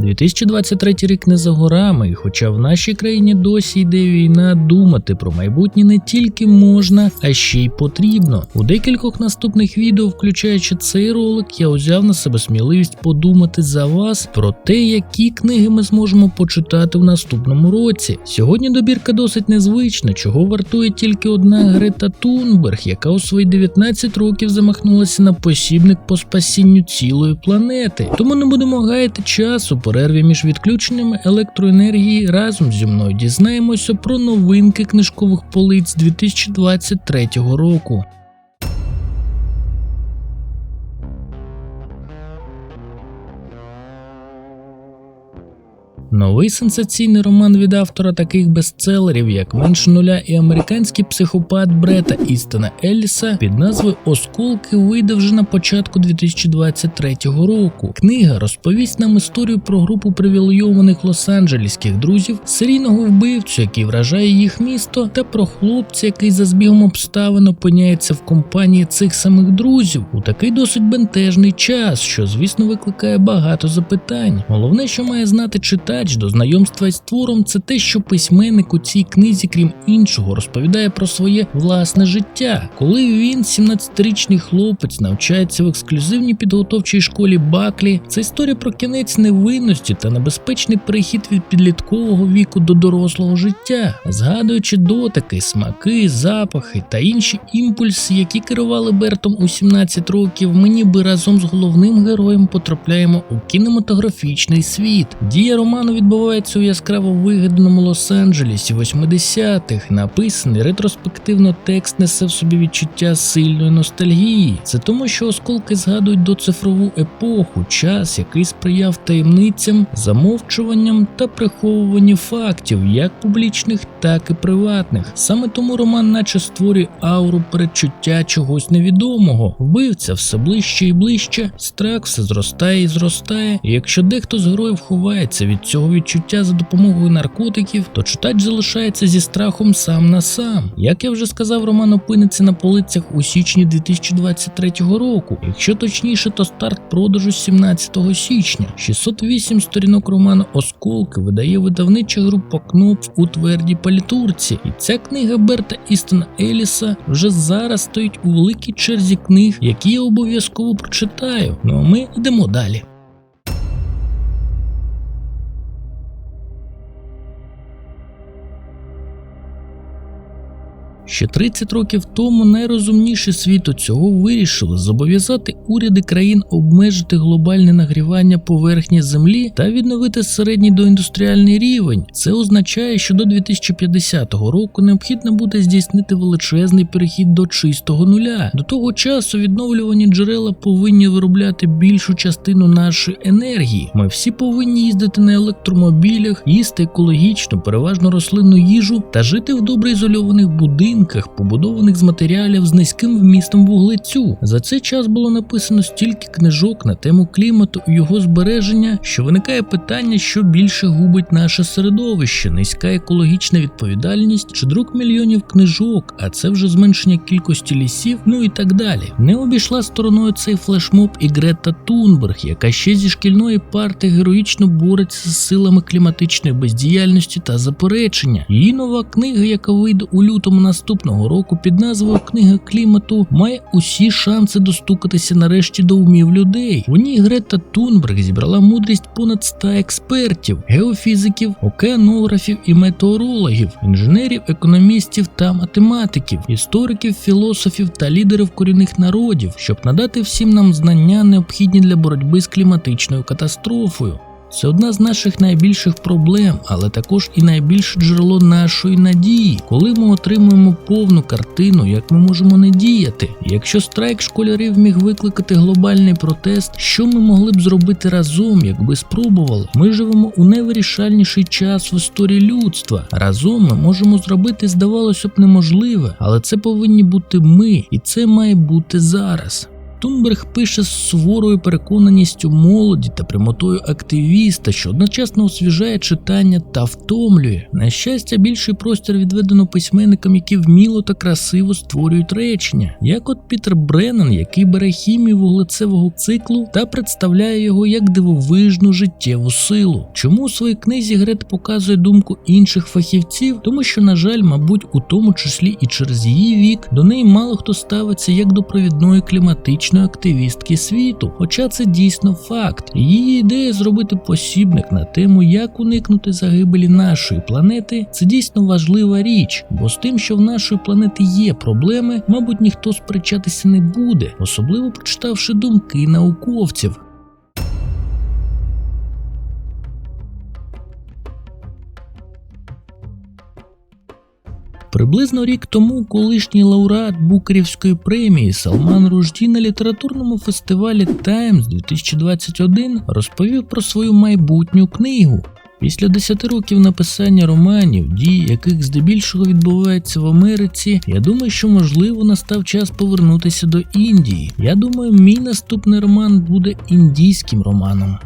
2023 рік не за горами, і хоча в нашій країні досі йде війна, думати про майбутнє не тільки можна, а ще й потрібно. У декількох наступних відео, включаючи цей ролик, я узяв на себе сміливість подумати за вас про те, які книги ми зможемо почитати в наступному році. Сьогодні добірка досить незвична, чого вартує тільки одна Грета Тунберг, яка у свої 19 років замахнулася на посібник по спасінню цілої планети. Тому не будемо гаяти час у перерві між відключеннями електроенергії. Разом зі мною дізнаємося про новинки книжкових полиць 2023 року. Новий сенсаційний роман від автора таких бестселерів, як менше нуля і американський психопат Брета Істона Елліса під назвою Осколки вийде вже на початку 2023 року. Книга розповість нам історію про групу привілейованих лос-анджелеських друзів, серійного вбивцю, який вражає їх місто, та про хлопця, який за збігом обставин опиняється в компанії цих самих друзів у такий досить бентежний час, що звісно викликає багато запитань. Головне, що має знати читач до знайомства із твором, це те, що письменник у цій книзі, крім іншого, розповідає про своє власне життя. Коли він, 17-річний хлопець, навчається в ексклюзивній підготовчій школі Баклі, це історія про кінець невинності та небезпечний перехід від підліткового віку до дорослого життя, згадуючи дотики, смаки, запахи та інші імпульси, які керували Бертом у 17 років, ми ніби разом з головним героєм потрапляємо у кінематографічний світ. Дія роману відбувається у яскраво вигаданому Лос-Анджелесі 80-х. Написаний ретроспективно текст несе в собі відчуття сильної ностальгії. Це тому, що осколки згадують до цифрову епоху, час, який сприяв таємницям, замовчуванням та приховуванню фактів, як публічних, так і приватних. Саме тому роман, наче створює ауру передчуття чогось невідомого. Вбивця все ближче і ближче, страх все зростає і зростає. І якщо дехто з героїв ховається від цього відчуття за допомогою наркотиків, то читач залишається зі страхом сам на сам. Як я вже сказав, роман опиниться на полицях у січні 2023 року. Якщо точніше, то старт продажу 17 січня. 608 сторінок роману Осколки видає видавнича група Кнопф у твердій палітурці. І ця книга Берта Істона Еліса вже зараз стоїть у великій черзі книг, які я обов'язково прочитаю. Ну а ми йдемо далі. Ще 30 років тому найрозумніші світу цього вирішили зобов'язати уряди країн обмежити глобальне нагрівання поверхні землі та відновити середній доіндустріальний рівень. Це означає, що до 2050 року необхідно буде здійснити величезний перехід до чистого нуля. До того часу відновлювані джерела повинні виробляти більшу частину нашої енергії. Ми всі повинні їздити на електромобілях, їсти екологічну, переважно рослинну їжу та жити в добре ізольованих будинках побудованих з матеріалів з низьким вмістом вуглецю. За цей час було написано стільки книжок на тему клімату і його збереження, що виникає питання, що більше губить наше середовище, низька екологічна відповідальність чи друк мільйонів книжок, а це вже зменшення кількості лісів, ну і так далі. Не обійшла стороною цей флешмоб і Грета Тунберг, яка ще зі шкільної парти героїчно бореться з силами кліматичної бездіяльності та заперечення. Її нова книга, яка вийде у лютому наступного року під назвою Книга клімату, має усі шанси достукатися нарешті до умів людей. В ній Грета Тунберг зібрала мудрість понад 100 експертів, геофізиків, океанографів і метеорологів, інженерів, економістів та математиків, істориків, філософів та лідерів корінних народів, щоб надати всім нам знання, необхідні для боротьби з кліматичною катастрофою. Це одна з наших найбільших проблем, але також і найбільше джерело нашої надії, коли ми отримуємо повну картину, як ми можемо не діяти. Якщо страйк школярів міг викликати глобальний протест, що ми могли б зробити разом, якби спробували? Ми живемо у найвирішальніший час в історії людства. Разом ми можемо зробити, здавалося б, неможливе, але це повинні бути ми, і це має бути зараз. Тунберг пише з суворою переконаністю молоді та прямотою активіста, що одночасно освіжає читання та втомлює. На щастя, більший простір відведено письменникам, які вміло та красиво створюють речення, як от Пітер Бреннан, який бере хімію вуглецевого циклу та представляє його як дивовижну життєву силу. Чому у своїй книзі Грет показує думку інших фахівців? Тому що, на жаль, мабуть, у тому числі і через її вік до неї мало хто ставиться як до провідної кліматичної активістки світу. Хоча це дійсно факт. Її ідея зробити посібник на тему, як уникнути загибелі нашої планети, це дійсно важлива річ, бо з тим, що в нашої планети є проблеми, мабуть, ніхто сперечатися не буде, особливо прочитавши думки науковців. Приблизно рік тому колишній лауреат Букерівської премії Салман Ружді на літературному фестивалі Times 2021 розповів про свою майбутню книгу. Після 10 років написання романів, дії яких здебільшого відбуваються в Америці, я думаю, що можливо настав час повернутися до Індії. Я думаю, мій наступний роман буде індійським романом.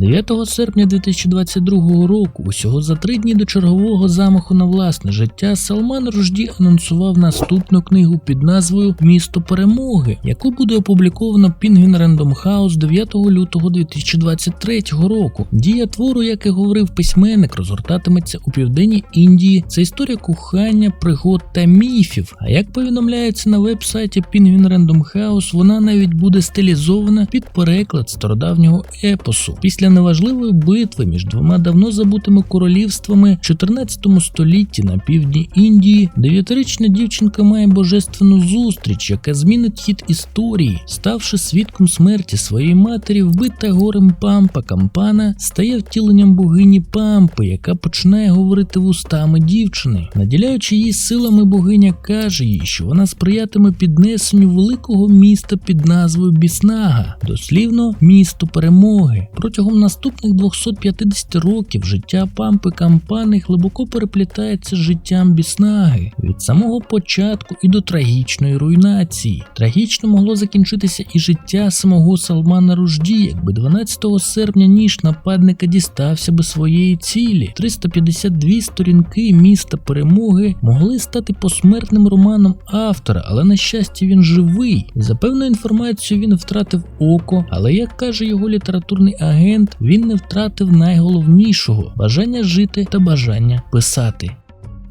9 серпня 2022 року, усього за три дні до чергового замаху на власне життя, Салман Ружді анонсував наступну книгу під назвою Місто перемоги, яку буде опубліковано Penguin Random House 9 лютого 2023 року. Дія твору, як і говорив письменник, розгортатиметься у південній Індії. Це історія кохання, пригод та міфів. А як повідомляється на веб-сайті Penguin Random House, вона навіть буде стилізована під переклад стародавнього епосу. Після неважливої битви між двома давно забутими королівствами в 14 столітті на півдні Індії дев'ятирічна дівчинка має божественну зустріч, яка змінить хід історії, ставши свідком смерті своєї матері, вбита горем пампа Кампана, стає втіленням богині Пампи, яка починає говорити вустами дівчини. Наділяючи її силами, богиня каже їй, що вона сприятиме піднесенню великого міста під назвою Біснага, дослівно місто перемоги. Протягом наступних 250 років життя пампи Кампани глибоко переплітається з життям Біснаги від самого початку і до трагічної руйнації. Трагічно могло закінчитися і життя самого Салмана Ружді, якби 12 серпня ніж нападника дістався би своєї цілі. 352 сторінки міста перемоги могли стати посмертним романом автора, але на щастя він живий. За певною інформацією він втратив око, але як каже його літературний агент, він не втратив найголовнішого бажання жити та бажання писати.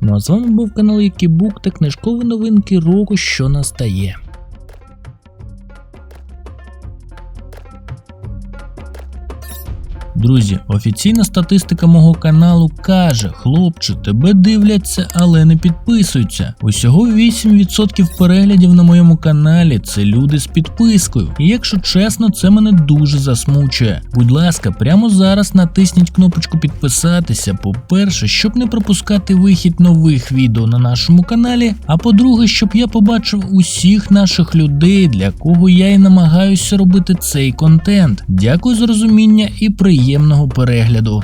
Ну а з вами був канал Якібук та книжкові новинки року, що настає. Друзі, офіційна статистика мого каналу каже: хлопче, тебе дивляться, але не підписуються. Усього 8% переглядів на моєму каналі це люди з підпискою. І якщо чесно, це мене дуже засмучує. Будь ласка, прямо зараз натисніть кнопочку підписатися. По-перше, щоб не пропускати вихід нових відео на нашому каналі. А по-друге, щоб я побачив усіх наших людей, для кого я і намагаюся робити цей контент. Дякую за розуміння і приємного перегляду.